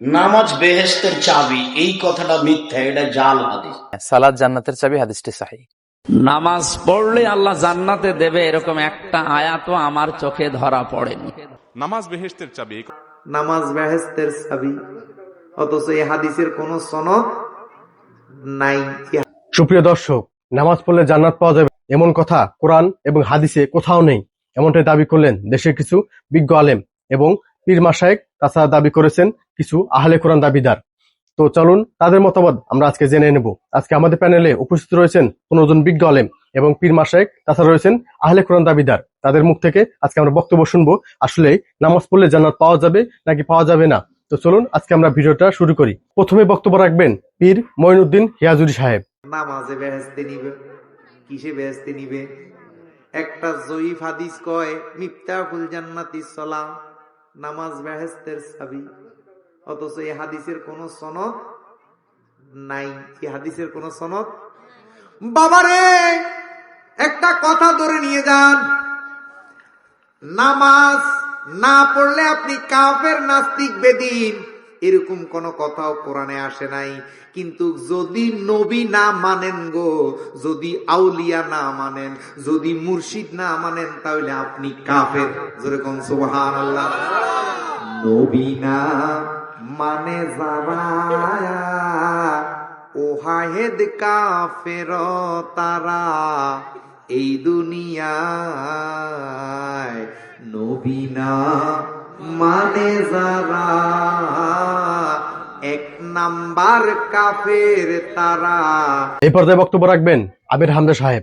নামাজ বেহেস্তের চাবি এই কথাটা মিথ্যা এটা জাল হাদিস। সালাদ জান্নাতের চাবি হাদিসটি সাহি। নামাজ পড়লে আল্লাহ জান্নাতে দেবে এরকম একটা আয়াতও আমার চোখে ধরা পড়েনি। নামাজ বেহেস্তের চাবি নামাজ বেহেস্তের চাবি অথচ এই হাদিসের কোন সনদ নাই। সুপ্রিয় দর্শক নামাজ পড়লে জান্নাত পাওয়া যাবে এমন কথা কোরআন এবং হাদিসে কোথাও নেই। এমনটাই দাবি করলেন দেশের কিছু বিজ্ঞ আলেম এবং পীর মাসায়েক তাছাড়া দাবি করেছেন কিছু আহলে কোরআন দাবিদার। তো চলুন তাদের মতামত আমরা আজকে জেনে নেব। আজকে আমাদের প্যানেলে উপস্থিত রয়েছেন পনেরো জন বিজ্ঞ আলেম এবং পীর মাসায়েক তাছাড়া রয়েছেন আহলে কোরআন দাবিদার। তাদের মুখ থেকে আজকে আমরা বক্তব্য শুনব, আসলে নামাজ পড়লে জান্নাত পাওয়া যাবে নাকি পাওয়া যাবে না? তো চলুন আজকে আমরা ভিডিওটা শুরু করি। প্রথমে বক্তব্য রাখবেন পীর মঈনুদ্দিন হিয়াজুরি সাহেব। নামাজে বেহেস্তে নিবে, কিসে বেহেস্তে নিবে? একটা জয়ীফ হাদিস কয়, মিফতাহুল জান্নাতি সালাম। নামাজ বেহেস্তের চাবি অথচ এই হাদিসের কোন সনদ নাই। এই হাদিসের কোন সনদ বাবারে, একটা কথা ধরে নিয়ে যান। নামাজ না পড়লে আপনি কাফের নাস্তিক বেদিন। এরকম কোন কথাও কোরআনে আসে নাই। কিন্তু যদি নবী না মানেন গো, যদি আউলিয়া না মানেন, যদি মুর্শিদ না মানেন, তাহলে আপনি কাফের। যেরকম সুবহান আল্লাহ নবী না মানে যারা ওহাহেদ কাফের তারা এই দুনিয়ায়। নবীনা মানে যারা, এক নাম্বার কাফের তারা। এই পর্যায়ে বক্তব্য রাখবেন আবির হামদা সাহেব।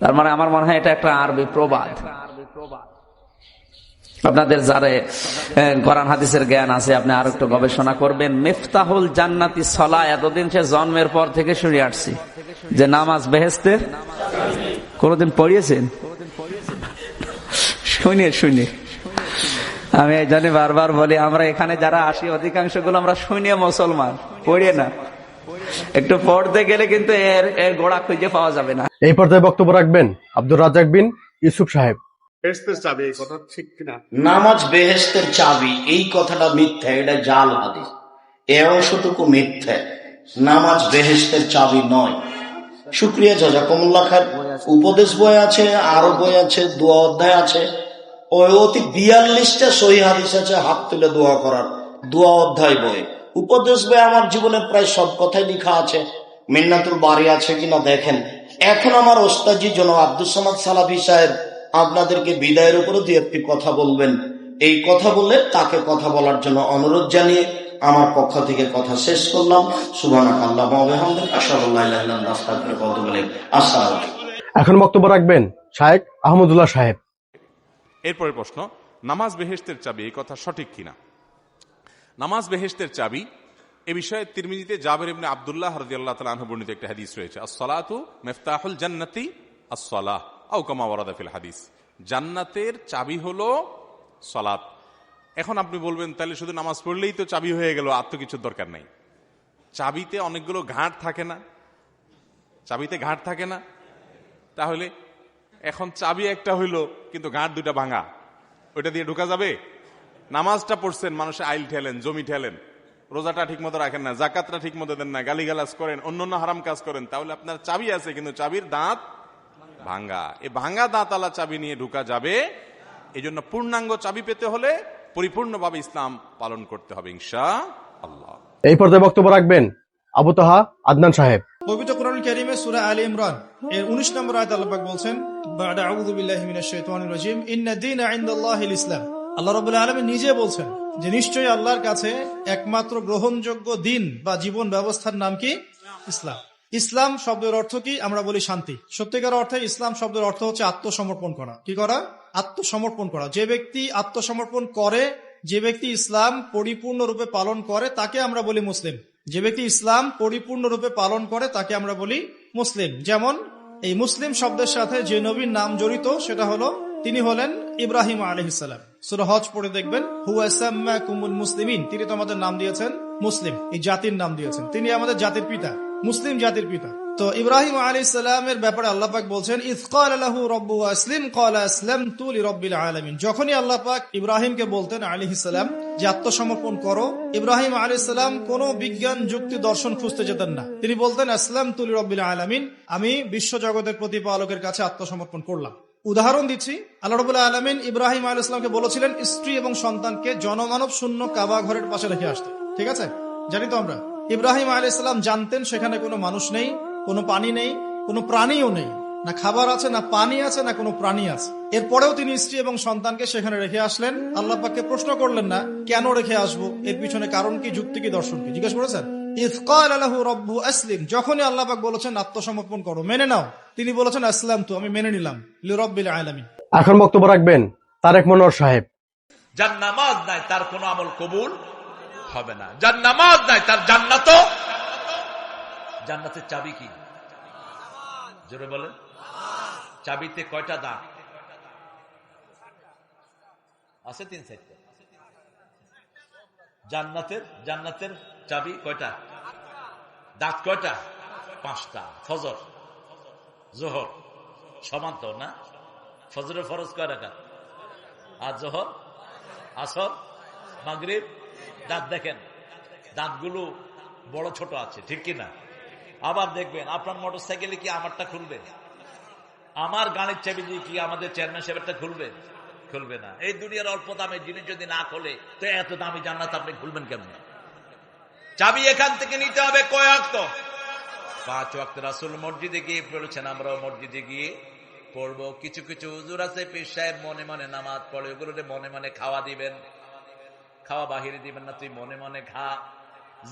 তার মানে আমার মনে হয় এটা একটা আরবি প্রবাদ। আপনাদের যারে কোরআন হাদিসের জ্ঞান আছে, আপনি আর একটু গবেষণা করবেন। মিফতাহুল জান্নাতি সলা, এতদিন সে জন্মের পর থেকে শুনে আসছি। যে নামাজ বেহেস্তের কোনদিন পড়িয়েছেন? শুনে শুনে। আমি এই জন্য বারবার বলি, আমরা এখানে যারা আসি অধিকাংশগুলো আমরা শুনিয়ে মুসলমান পড়িয়ে না। একটু পড়তে গেলে কিন্তু এর এর গোড়া খুঁজে পাওয়া যাবে না। এই পর্যায়ে বক্তব্য রাখবেন আব্দুর রাজাক বিন ইউসুফ সাহেব। বেহেস্তের চাবি এই কথা ঠিক কিনা? নামাজ বেহেস্তের চাবি এই কথাটা মিথ্যা এটা জাল হাদিস। এ অংশটুকু মিথ্যা। নামাজ বেহেস্তের চাবি নয়। সুপ্রিয়া জাজাকুমুল্লাহ খান উপদেশ বই আছে আরও বই আছে দোয়া অধ্যায় আছে। ওই অতি বিয়াল্লিশটা সহি হাদিস আছে হাত তুলে দোয়া করার। দোয়া অধ্যায় বই। উপদেশ বই আমার জীবনে প্রায় সব কথাই লেখা আছে। মিন্নাতুল বাড়ি আছে কিনা দেখেন। এখন আমার ওস্তাজি জন আব্দুল সামাদ সালাফি সাহেব আপনাদেরকে বিদায়ের উপরে দু একটি কথা বলবেন। এই কথা বললে তাকে কথা বলার জন্য অনুরোধ জানিয়ে আমার পক্ষ থেকে কথা শেষ করলাম। সুবানা আল্লাহ আসসালাম এখন বক্তব্য রাখবেন শায়েক আহমদুল্লাহ সাহেব। এরপরের প্রশ্ন নামাজ বেহেস্তের চাবি এই কথা সঠিক কিনা? নামাজ বেহেস্তের চাবি, এ বিষয়ে তিরমিজিতে জাবের ইবনে আব্দুল্লাহ রাদিয়াল্লাহু তাআলা আনহু বর্ণিত একটা হাদিস রয়েছে as-সালাতু মিফতাহুল জান্নাতি as-সালাহ আও কামা ওয়ারাদাফিল হাদিস। জান্নাতের চাবি হলো সালাত। এখন আপনি বলবেন, তাহলে শুধু নামাজ পড়লেই তো চাবি হয়ে গেল, আর তো কিছুর দরকার নেই। চাবিতে অনেকগুলো ঘাট থাকে না। চাবিতে ঘাট থাকে না। তাহলে এখন চাবি একটা হইল, কিন্তু গাঁট দুইটা ভাঙা। ওইটা দিয়ে ঢুকা যাবে? নামাজটা পড়ছেন মানুষে আইল ঠেলেন জমি ঠেলেন রোজাটা ঠিক মতো রাখেন না জাকাতটা ঠিক মতো দেন না গালিগালাজ করেন অন্য অন্য হারাম কাজ করেন তাহলে আপনার চাবি আছে কিন্তু চাবির দাঁত ভাঙ্গা। এই ভাঙ্গা দাঁতালা চাবি নিয়ে ঢুকা যাবে এই জন্য পূর্ণাঙ্গ চাবি পেতে হলে পরিপূর্ণভাবে ইসলাম পালন করতে হবে ইনশা আল্লাহ এই পর্যায়ে বক্তব্য রাখবেন আবু তাহা আদনান সাহেব। পবিত্র কোরআন কারিমে সূরা আলী ইমরান এর 19 নম্বর আয়াত আল্লাহ পাক বলছেন বাদা আউযু বিল্লাহি মিনাশ শাইতানির রাজিম ইন্না দীনা ইনদাল্লাহিল ইসলাম। আল্লাহ রাব্বুল আলামিন নিজে বলছেন যে নিশ্চয়ই আল্লাহর কাছে একমাত্র গ্রহণযোগ্য দিন বা জীবন ব্যবস্থার নাম কি? ইসলাম। ইসলাম শব্দের অর্থ কি? আমরা বলি শান্তি। সত্যিকার অর্থে ইসলাম শব্দের অর্থ হচ্ছে আত্মসমর্পণ করা। কি করা? আত্মসমর্পণ করা। যে ব্যক্তি আত্মসমর্পণ করে, যে ব্যক্তি ইসলাম পরিপূর্ণরূপে পালন করে, তাকে আমরা বলি মুসলিম। যে ব্যক্তি ইসলাম পরিপূর্ণরূপে পালন করে, তাকে আমরা বলি মুসলিম। যেমন এই মুসলিম শব্দের সাথে যে নবীর নাম জড়িত, সেটা হলো তিনি হলেন ইব্রাহিম আলহিসাল্লাম সুরা হজ পড়ে দেখবেন হুয়াসাম্মা কুমুল মুসলিমিন। তিনি তো আমাদের নাম দিয়েছেন মুসলিম, এই জাতির নাম দিয়েছেন। তিনি আমাদের জাতির পিতা, মুসলিম জাতির পিতা। তো ইব্রাহিম আলী ইসলামের ব্যাপারে আল্লাহ পাক বলছেন ইসকাল আলাহু রব্বু আসলিম যখনই আল্লাহ পাক ইব্রাহিমকে বলতেন আলী ইসলাম যে আত্মসমর্পণ করো। ইব্রাহিম আলী ইসলাম কোন বিজ্ঞান, যুক্তি, দর্শন খুঁজতে যেতেন না। তিনি বলতেন আসলাম তুল রব্বিল আলমিন, আমি বিশ্ব জগতের প্রতিপালকের কাছে আত্মসমর্পণ করলাম। উদাহরণ দিচ্ছি। আল্লাহ রবুল্লাহ আলমিন ইব্রাহিম আল ইসলামকে বলেছিলেন, স্ত্রী এবং সন্তানকে জনমানব শূন্য কাবা ঘরের পাশে রেখে আসতে। ঠিক আছে? জানি তো আমরা। ইব্রাহিম আল ইসলাম জানতেন সেখানে কোনো মানুষ নেই, কোনো পানি নেই, কোনো প্রাণীও নেই। না খাবার আছে, না পানি আছে, না কোনো প্রাণী আছে। এরপরেও তিনি স্ত্রী এবং সন্তানকে সেখানে রেখে আসলেন। আল্লাহ পাককে প্রশ্ন করলেন না, কেন রেখে আসব? এর পিছনে কারণ কি, যুক্তি কি, দর্শন কি? জিজ্ঞেস করেছেন? ইফকাল আলাহু রব্বু আসলিম। যখনই আল্লাহ পাক বলেছেন, আত্মসমর্পণ করো। মেনে নাও। তিনি বলেছেন আসলাম তো আমি মেনে নিলাম। লিরব্বিল আলামিন। এখন বক্তব্য রাখবেন তারেক মনোয়ার সাহেব। যার নামাজ নাই তার কোন আমল কবুল হবে না। যার নামাজ নাই তার জান্নাত জান্নাতের চাবি কি? জোরে বলেন। চাবিতে কয়টা দাঁত আছে তিন চারটা। জান্নাতের জান্নাতের চাবি কয়টা? দাঁত কয়টা? পাঁচটা। ফজর। জোহর। সমান তো, না? ফজরের ফরজ কয় রাখা আর জোহর? আসর? মাগরিব? দাঁত দেখেন, দাঁতগুলো বড় ছোট আছে, ঠিক কি না? আবার দেখবেন, আপনার মোটর সাইকেলে কি আমারটা খুলবে? আমার গাড়ির চাবি দিয়ে কি আমাদের চেয়ারম্যান সাহেবটা খুলবে? খুলবে না। এই দুনিয়ার অল্প দামের জিনিস যদি না খোলে, তো এত দামি জান্নাত আপনি খুলবেন কেমন? চাবি এখান থেকে নিতে হবে কয় অক্ত? পাঁচ ওয়াক্ত রাসুল মসজিদে গিয়ে পড়েছেন আমরাও মসজিদে গিয়ে পড়ব। কিছু কিছু হুজুর আছে পীর সাহেব মনে মনে নামাজ পড়ে ওগুলোতে মনে মনে খাওয়া দিবেন। খাওয়া বাহিরে দিবেন না তুই মনে মনে খা।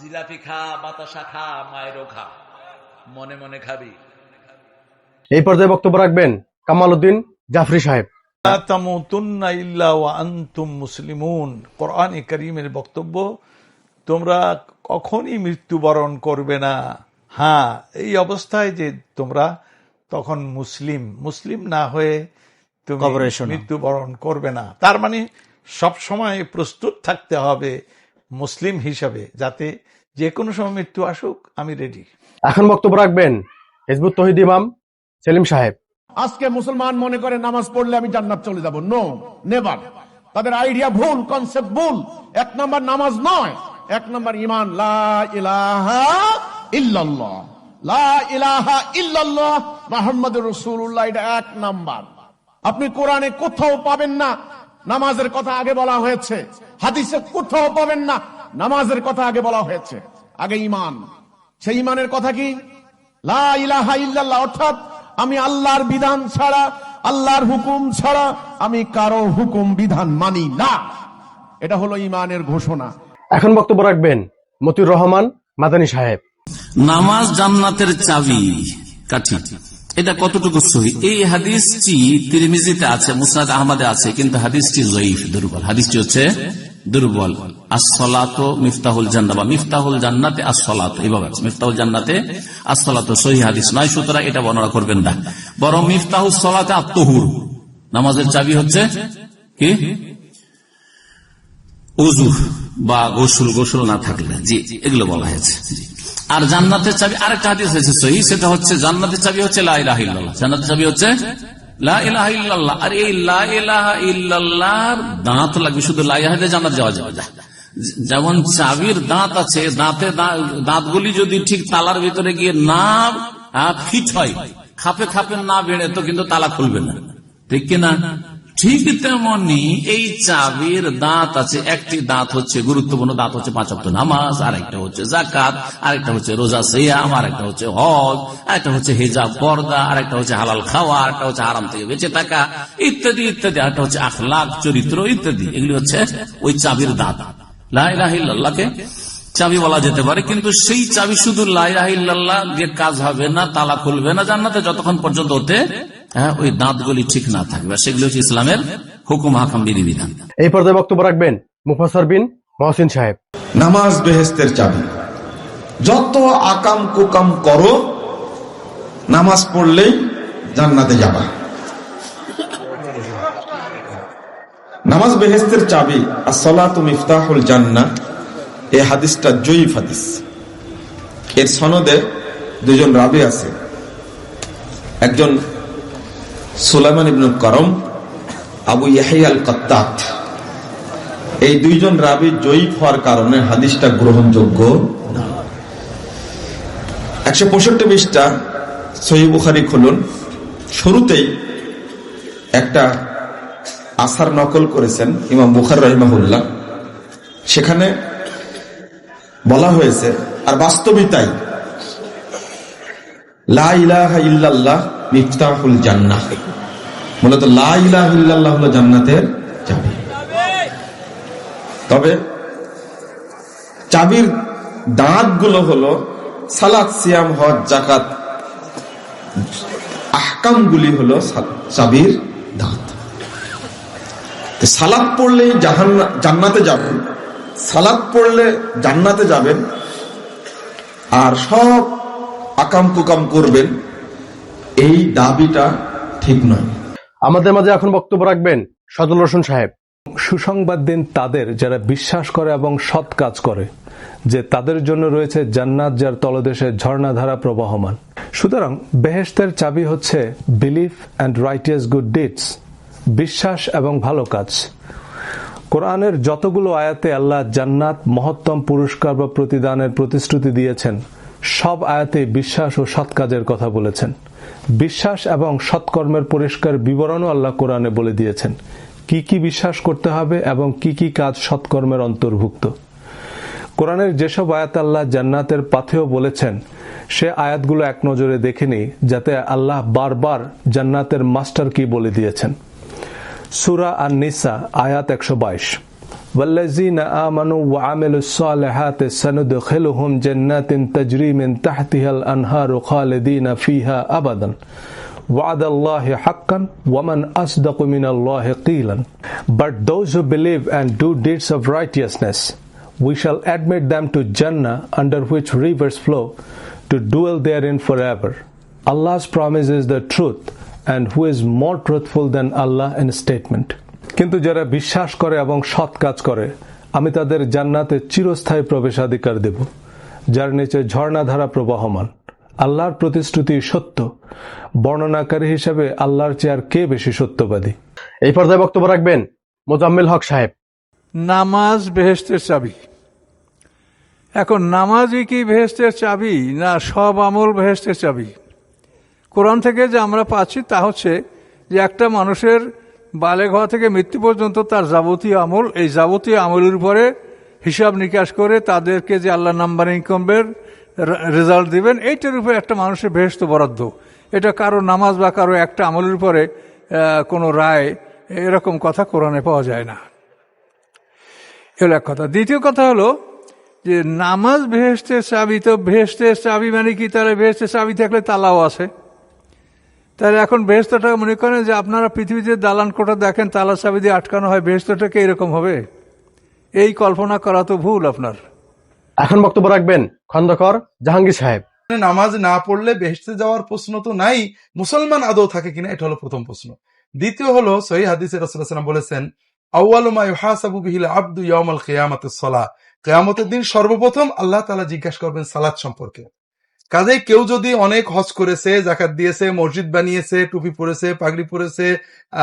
জিলাপি খা বাতাসা খা মায়েরও খা। মনে মনে খাবি। এই পর্যায়ে বক্তব্য রাখবেন কামাল উদ্দিন জাফরি সাহেব। তামুতুন্না ইল্লা ওয়া আনতুম মুসলিমুন। কোরআন করিমের বক্তব্য তোমরা কখনই মৃত্যুবরণ করবে না। হ্যাঁ এই অবস্থায় যে তোমরা তখন মুসলিম মুসলিম না হয়ে তুমি মৃত্যুবরণ করবে না। তার মানে সব সময় প্রস্তুত থাকতে হবে মুসলিম হিসাবে যাতে যে কোনো সময় মৃত্যু আসুক আমি রেডি এখন বক্তব্য রাখবেন হিজবুত তহিদ ইমাম সেলিম সাহেব। আজকে মুসলমান মনে করে নামাজ পড়লে আমি জান্নাত চলে যাব। নো নেভার তাদের আইডিয়া ভুল কনসেপ্ট ভুল। এক নম্বর নামাজ নয় এক নম্বর ইমান। লা ইলাহা আপনি কোরআনে কোথাও পাবেন না, নামাজের কথা আগে বলা হয়েছে। হাদিসে কোথাও পাবেন না, নামাজের কথা আগে বলা হয়েছে। আগে ইমান সেই ইমানের কথা কি? লা ইলাহা ইল্লাল্লাহ, অর্থাৎ আমি আল্লাহর বিধান ছাড়া, আল্লাহর হুকুম ছাড়া আমি কারও হুকুম বিধান মানি না। এটা হলো ইমানের ঘোষণা। এখন বক্তব্য রাখবেন মতিউর রহমান, মাদানী সাহেব। নামাজ জান্নাতের চাবি, কাঠি। এটা কতটুকু সহি? এই হাদিসটি তিরমিজিতে আছে, মুসনাদ আহমদে আছে, কিন্তু হাদিসটি জয়ীফ, দুর্বল। হাদিসটি হচ্ছে দুর্বল। নামাজের চাবি হচ্ছে কি? উজু বা গোসুল, গোসল না থাকলে। জি, এগুলো বলা হয়েছে। আর জান্নাতের চাবি, আরেকটা হাদিস হয়েছে সহি, সেটা হচ্ছে জান্নাতের চাবি হচ্ছে লা জান্নাতের চাবি হচ্ছে আর এই দাঁত লাগবে, শুধু লা ইলাহা দিয়ে জান্নাত যাওয়া যাবে না। যেমন চাবির দাঁত আছে, দাঁতে দাঁতগুলি যদি ঠিক তালার ভিতরে গিয়ে না ফিট হয়, খাপে খাপে না বেড়ে, তো কিন্তু তালা খুলবে না। ঠিক কিনা? ঠিক তেমনি এই চাবির দাঁত আছে, একটি দাঁত হচ্ছে গুরুত্বপূর্ণ, দাঁত হচ্ছে পাঁচাত্তর নামাজ, আরেকটা হচ্ছে জাকাত আরেকটা হচ্ছে রোজা সিয়াম, আরেকটা হচ্ছে হজ, আরেকটা হচ্ছে হিজাব পর্দা, আরেকটা হচ্ছে হালাল খাওয়া, আরেকটা হচ্ছে আরাম থেকে বেঁচে থাকা, ইত্যাদি ইত্যাদি, আরেকটা হচ্ছে আখলাখ, চরিত্র, ইত্যাদি। এগুলি হচ্ছে ওই চাবির দাঁত। লাহিল্লাহকে চাবি বলা যেতে পারে, কিন্তু সেই চাবি শুধু লাই লাইলাহিল্লাহ দিয়ে কাজ হবে না, তালা খুলবে না, জান্নাতে যতক্ষণ পর্যন্ত ওতে হ্যাঁ ওই দাঁতগুলি ঠিক না থাকবে। সেগুলো হচ্ছে ইসলামের হুকুম হাকাম বিধিবিধান। এই পর্যায়ে বক্তব্য রাখবেন মুফাসর বিন মহসিন সাহেব। নামাজ বেহেস্তের চাবি। যত আকাম কুকাম করো নামাজ পড়লেই জান্নাতে যাবা। নামাজ বেহেস্তের চাবি আসলাত মিফতাহুল জান্না এই হাদিসটা জয়ীফ হাদিস। এর সনদে দুজন রাবি আছে। একজন সুলাইমান ইবনুল করম, আবু ইয়াহিয়াল কত্তাত এই দুইজন রাবি জয়ীফ হওয়ার কারণে হাদিসটা গ্রহণযোগ্য একশো পঁয়ষট্টি বিশটা সহি বুখারি খুলুন। শুরুতেই একটা আসার নকল করেছেন ইমাম বুখার রহিমাহুল্লাহ। সেখানে বলা হয়েছে, আর বাস্তবিক তাই। লা ইলাহা ইল্লাল্লাহ মিফতাহুল জান্নাহ। মূলত লা ইলাহা ইল্লাল্লাহ জান্নাতের চাবি। তবে চাবির সিয়াম, হজ জাকাত চাবির দাঁত। তো সালাদ পড়লেই জাহান্না- জান্নাতে যাবেন। সালাদ পড়লে জান্নাতে যাবেন। আর সব আকাম কুকাম করবেন। এই দাবিটা ঠিক নয়। আমাদের মাঝে এখন বক্তব্য রাখবেন সজল রসুন সাহেব। সুসংবাদ দিন তাদের যারা বিশ্বাস করে এবং সৎ কাজ করে যে তাদের জন্য রয়েছে জান্নাত যার তলদেশে ঝর্ণাধারা প্রবাহমান। সুতরাং বেহেস্তের চাবি হচ্ছে belief and righteous good deeds বিশ্বাস এবং ভালো কাজ। কোরআনের যতগুলো আয়াতে আল্লাহ জান্নাত মহত্তম পুরস্কার বা প্রতিদানের প্রতিশ্রুতি দিয়েছেন সব আয়াতে বিশ্বাস ও সৎ কাজের কথা বলেছেন। বিশ্বাস এবং সৎকর্মের পরিষ্কার বিবরণও আল্লাহ কোরআনে বলে দিয়েছেন। কি কি বিশ্বাস করতে হবে এবং কি কি কাজ সৎকর্মের অন্তর্ভুক্ত? কোরআনের যেসব আয়াত আল্লাহ জান্নাতের পাথেও বলেছেন, সে আয়াতগুলো এক নজরে দেখে নিই, যাতে আল্লাহ বারবার জান্নাতের মাস্টার কি বলে দিয়েছেন। সুরা আর নিসা আয়াত একশো বাইশ। والذين آمنوا وعملوا الصالحات سندخلهم جنات تجري من تحتها الأنهار خالدين فيها أبدا وعد الله حقا ومن أصدق من الله قيلا But those who believe and do deeds of righteousness we shall admit them to Jannah under which rivers flow to dwell therein forever. Allah's promise is the truth and who is more truthful than Allah in statement. কিন্তু যারা বিশ্বাস করে এবং সৎ কাজ করে আমি তাদের জান্নাতে চিরস্থায়ী প্রবেশাধিকার দেব যার নিচে ঝর্ণাধারা প্রবাহমান। আল্লাহর প্রতিশ্রুতি সত্য। বর্ণনাকারী হিসেবে আল্লাহর চেয়ার কে বেশি সত্যবাদী? এই পর্যায়ে বক্তব্য রাখবেন মোজাম্মেল হক সাহেব। নামাজ বেহেস্তের চাবি। এখন নামাজই কি বেহেস্তের চাবি না সব আমল বেহেস্তের চাবি? কোরআন থেকে যে আমরা পাচ্ছি তা হচ্ছে যে একটা মানুষের বালেগ হওয়া থেকে মৃত্যু পর্যন্ত তার যাবতীয় আমল, এই যাবতীয় আমলের উপরে হিসাব নিকাশ করে তাদেরকে যে আল্লাহ নাম্বারিং কমবের রেজাল্ট দিবেন, এইটার উপরে একটা মানুষের বেহেস্ত বরাদ্দ। এটা কারও নামাজ বা কারও একটা আমলের উপরে কোনো রায়, এরকম কথা কোরআনে পাওয়া যায় না। এলো এক কথা। দ্বিতীয় কথা হলো যে নামাজ ভেস্তের চাবি, তো ভেস্তের চাবি মানে কি? তাহলে ভেস্তের চাবি থাকলে তালাও আছে। তাহলে এখন বেহেস্তটা মনে করেন যে আপনারা পৃথিবীতে দালান কোটা দেখেন তালা চাবি দিয়ে আটকানো হয় বেহেস্তটাকে এরকম হবে? এই কল্পনা করা তো ভুল আপনার। এখন বক্তব্য রাখবেন খন্দকর জাহাঙ্গীর সাহেব। নামাজ না পড়লে বেহেস্তে যাওয়ার প্রশ্ন তো নাই মুসলমান আদৌ থাকে কিনা এটা হলো প্রথম প্রশ্ন। দ্বিতীয় হলো সহি হাদিসে রসুলাম বলেছেন আব্দু ইয়ামাল কেয়ামতের সলা কেয়ামতের দিন সর্বপ্রথম আল্লাহ তালা জিজ্ঞাসা করবেন সালাদ সম্পর্কে। কাজে কেউ যদি অনেক হজ করেছে, জাকাত দিয়েছে, মসজিদ বানিয়েছে, টুপি পরেছে, পাগড়ি পরেছে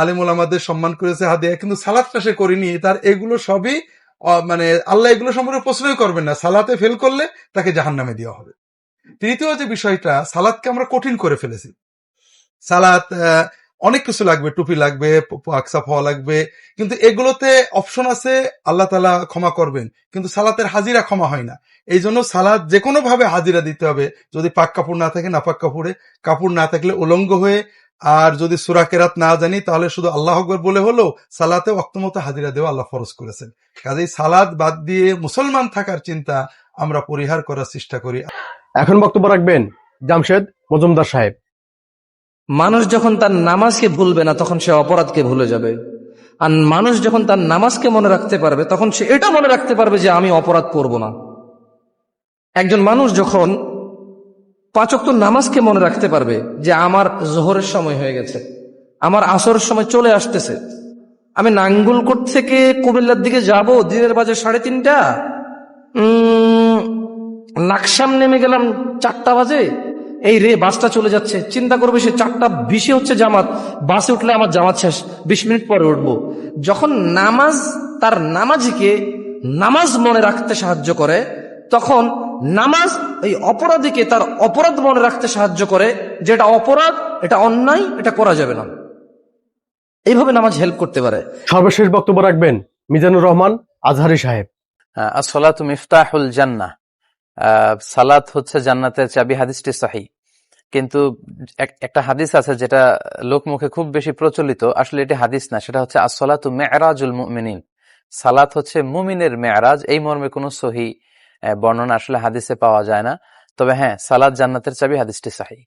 আলিমুল আমাদের সম্মান করেছে হাদিয়া কিন্তু সালাদটা সে করেনি, তার এগুলো সবই মানে আল্লাহ এগুলো সম্পর্কে প্রশ্নই করবেন না। সালাতে ফেল করলে তাকে জাহান নামে দেওয়া হবে। তৃতীয় যে বিষয়টা সালাদকে আমরা কঠিন করে ফেলেছি। সালাত অনেক কিছু লাগবে, টুপি লাগবে আকসাফ হওয়া লাগবে, কিন্তু এগুলোতে অপশন আছে, আল্লাহ তালা ক্ষমা করবেন, কিন্তু সালাতের হাজিরা ক্ষমা হয় না। এই জন্য সালাদ যে ভাবে হাজিরা দিতে হবে, যদি পাক কাপড় না থাকে না পাক কাপড়ে, কাপড় না থাকলে উলঙ্গ হয়ে, আর যদি সুরা কেরাত না জানি, তাহলে শুধু আল্লাহ আকবর বলে হলো সালাতে অক্তমতো হাজিরা দেওয়া আল্লাহ ফরজ করেছেন। কাজেই সালাদ বাদ দিয়ে মুসলমান থাকার চিন্তা আমরা পরিহার করার চেষ্টা করি। এখন বক্তব্য রাখবেন জামশেদ মজুমদার সাহেব। মানুষ যখন তার নামাজকে ভুলবে না তখন সে অপরাধকে ভুলে যাবে। আর মানুষ যখন তার নামাজকে মনে রাখতে পারবে তখন সে এটা মনে রাখতে পারবে যে আমি অপরাধ করব না। একজন মানুষ যখন পাচক তো নামাজকে মনে রাখতে পারবে যে আমার জোহরের সময় হয়ে গেছে আমার আসরের সময় চলে আসতেছে আমি নাঙ্গুলকোট থেকে কুমিল্লার দিকে যাব দিনের বাজে সাড়ে তিনটা উম, লাকসাম নেমে গেলাম চারটা বাজে এই রে বাসটা চলে যাচ্ছে। চিন্তা করবে সে চারটা বিশে হচ্ছে জামাত। বাসে উঠলে আমার জামাত শেষ। বিশ মিনিট পরে উঠবো। যখন নামাজ তার নামাজিকে নামাজ মনে রাখতে সাহায্য করে তখন নামাজ এই অপরাধীকে তার অপরাধ মনে রাখতে সাহায্য করে। যেটা অপরাধ এটা অন্যায় এটা করা যাবে না। এইভাবে নামাজ হেল্প করতে পারে। সর্বশেষ বক্তব্য রাখবেন মিজানুর রহমান আজহারি সাহেব। আসলাত মিফতাহুল জান্না সালাত হচ্ছে জান্নাতের চাবি। হাদিসটি সাহি। কিন্তু এক- একটা হাদিস আছে যেটা লোকমুখে খুব বেশি প্রচলিত। আসলে এটি হাদিস না, সেটা হচ্ছে আসলাত মেয়ারাজুল মুমিনিন। সালাত হচ্ছে মুমিনের মেয়ারাজ এই মর্মে কোনো সহি বর্ণনা আসলে হাদিসে পাওয়া যায় না। তবে হ্যাঁ সালাদ জান্নাতের চাবি, হাদিসটি সহি।